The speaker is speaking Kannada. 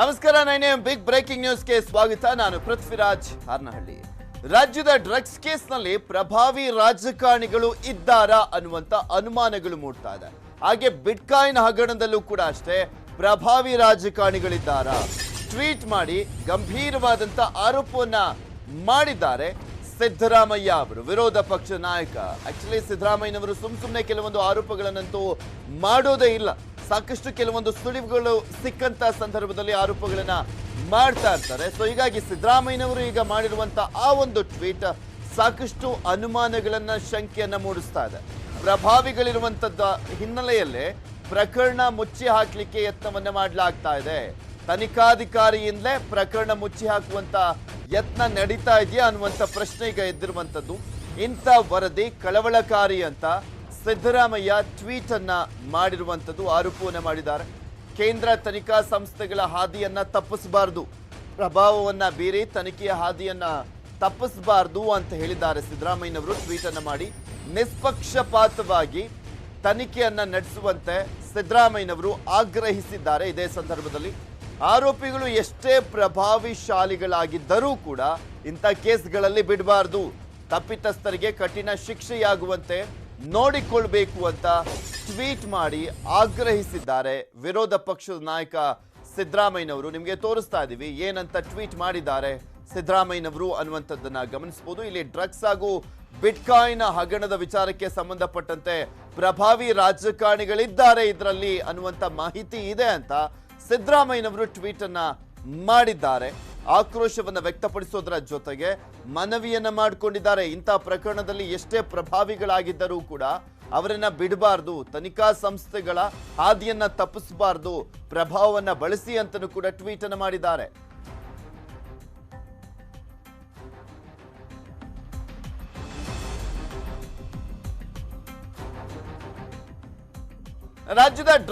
ನಮಸ್ಕಾರ ನೈನೆ ಬಿಗ್ ಬ್ರೇಕಿಂಗ್ ನ್ಯೂಸ್ಗೆ ಸ್ವಾಗತ. ನಾನು ಪೃಥ್ವಿರಾಜ್ ಹಾರ್ನಹಳ್ಳಿ. ರಾಜ್ಯದ ಡ್ರಗ್ಸ್ ಕೇಸ್ನಲ್ಲಿ ಪ್ರಭಾವಿ ರಾಜಕಾರಣಿಗಳು ಇದ್ದಾರಾ ಅನ್ನುವಂತ ಅನುಮಾನಗಳು ಮೂಡ್ತಾ ಇದೆ. ಹಾಗೆ ಬಿಟ್ಕಾಯಿನ್ ಹಗರಣದಲ್ಲೂ ಕೂಡ ಅಷ್ಟೇ ಪ್ರಭಾವಿ ರಾಜಕಾರಣಿಗಳಿದ್ದಾರಾ? ಟ್ವೀಟ್ ಮಾಡಿ ಗಂಭೀರವಾದಂತ ಆರೋಪವನ್ನ ಮಾಡಿದ್ದಾರೆ ಸಿದ್ದರಾಮಯ್ಯ ಅವರು, ವಿರೋಧ ಪಕ್ಷ ನಾಯಕ. ಆಕ್ಚುಲಿ ಸಿದ್ದರಾಮಯ್ಯನವರು ಸುಮ್ ಸುಮ್ಮನೆ ಕೆಲವೊಂದು ಆರೋಪಗಳನ್ನಂತೂ ಮಾಡೋದೇ ಇಲ್ಲ. ಸಾಕಷ್ಟು ಕೆಲವೊಂದು ಸುಳಿವುಗಳು ಸಿಕ್ಕಂತ ಸಂದರ್ಭದಲ್ಲಿ ಆರೋಪಗಳನ್ನ ಮಾಡ್ತಾ ಇರ್ತಾರೆ. ಸೊ ಹೀಗಾಗಿ ಸಿದ್ದರಾಮಯ್ಯನವರು ಈಗ ಮಾಡಿರುವಂತ ಆ ಒಂದು ಟ್ವೀಟ್ ಸಾಕಷ್ಟು ಅನುಮಾನಗಳನ್ನ ಶಂಕೆಯನ್ನ ಮೂಡಿಸ್ತಾ ಇದೆ. ಪ್ರಭಾವಿಗಳಿರುವಂತದ್ದ ಹಿನ್ನೆಲೆಯಲ್ಲಿ ಪ್ರಕರಣ ಮುಚ್ಚಿ ಹಾಕ್ಲಿಕ್ಕೆ ಯತ್ನವನ್ನ ಮಾಡಲಾಗ್ತಾ ಇದೆ. ತನಿಖಾಧಿಕಾರಿಯಿಂದಲೇ ಪ್ರಕರಣ ಮುಚ್ಚಿ ಹಾಕುವಂತ ಯತ್ನ ನಡೀತಾ ಇದೆಯಾ ಅನ್ನುವಂತ ಪ್ರಶ್ನೆ ಈಗ ಎದ್ದಿರುವಂತದ್ದು. ಇಂಥ ವರದಿ ಕಳವಳಕಾರಿ ಅಂತ ಸಿದ್ದರಾಮಯ್ಯ ಟ್ವೀಟ್ ಅನ್ನ ಮಾಡಿರುವಂತದ್ದು ಆರೋಪವನ್ನು ಮಾಡಿದ್ದಾರೆ. ಕೇಂದ್ರ ತನಿಖಾ ಸಂಸ್ಥೆಗಳ ಹಾದಿಯನ್ನ ತಪ್ಪಿಸಬಾರದು. ಪ್ರಭಾವವನ್ನ ಬೀರಿ ತನಿಖೆಯ ಹಾದಿಯನ್ನ ತಪ್ಪಿಸಬಾರದು ಅಂತ ಹೇಳಿದ್ದಾರೆ ಸಿದ್ದರಾಮಯ್ಯನವರು. ಟ್ವೀಟ್ ಅನ್ನ ಮಾಡಿ, ನಿಷ್ಪಕ್ಷಪಾತವಾಗಿ ತನಿಖೆಯನ್ನ ನಡೆಸುವಂತೆ ಸಿದ್ದರಾಮಯ್ಯನವರು ಆಗ್ರಹಿಸಿದ್ದಾರೆ. ಇದೇ ಸಂದರ್ಭದಲ್ಲಿ ಆರೋಪಿಗಳು ಎಷ್ಟೇ ಪ್ರಭಾವಿಶಾಲಿಗಳಾಗಿದ್ದರೂ ಕೂಡ ಇಂಥ ಕೇಸ್ಗಳಲ್ಲಿ ಬಿಡಬಾರ್ದು. ತಪ್ಪಿತಸ್ಥರಿಗೆ ಕಠಿಣ ಶಿಕ್ಷೆಯಾಗುವಂತೆ ನೋಡಿಕೊಳ್ಬೇಕು ಅಂತ ಟ್ವೀಟ್ ಮಾಡಿ ಆಗ್ರಹಿಸಿದ್ದಾರೆ ವಿರೋಧ ಪಕ್ಷದ ನಾಯಕ ಸಿದ್ದರಾಮಯ್ಯನವರು. ನಿಮಗೆ ತೋರಿಸ್ತಾ ಇದ್ದೀವಿ ಏನಂತ ಟ್ವೀಟ್ ಮಾಡಿದ್ದಾರೆ ಸಿದ್ದರಾಮಯ್ಯನವರು ಅನ್ನುವಂಥದ್ದನ್ನ ಗಮನಿಸಬಹುದು ಇಲ್ಲಿ ಡ್ರಗ್ಸ್ ಹಾಗೂ ಬಿಟ್ಕಾಯಿನ್ ಹಗರಣದ ವಿಚಾರಕ್ಕೆ ಸಂಬಂಧಪಟ್ಟಂತೆ ಪ್ರಭಾವಿ ರಾಜಕಾರಣಿಗಳಿದ್ದಾರೆ ಇದರಲ್ಲಿ ಅನ್ನುವಂಥ ಮಾಹಿತಿ ಇದೆ ಅಂತ ಸಿದ್ದರಾಮಯ್ಯನವರು ಟ್ವೀಟ್ ಮಾಡಿದ್ದಾರೆ. ಆಕ್ರೋಶವನ್ನ ವ್ಯಕ್ತಪಡಿಸೋದರ ಜೊತೆಗೆ ಮನವಿಯನ್ನ ಮಾಡಿಕೊಂಡಿದ್ದಾರೆ. ಇಂಥ ಪ್ರಕರಣದಲ್ಲಿ ಎಷ್ಟೇ ಪ್ರಭಾವಿಗಳಾಗಿದ್ದರೂ ಕೂಡ ಅವರನ್ನ ಬಿಡಬಾರ್ದು. ತನಿಖಾ ಸಂಸ್ಥೆಗಳ ಹಾದಿಯನ್ನ ತಪ್ಪಿಸಬಾರ್ದು. ಪ್ರಭಾವವನ್ನ ಬಳಸಿ ಅಂತಲೂ ಕೂಡ ಟ್ವೀಟ್ ಅನ್ನು ಮಾಡಿದ್ದಾರೆ. ರಾಜ್ಯದ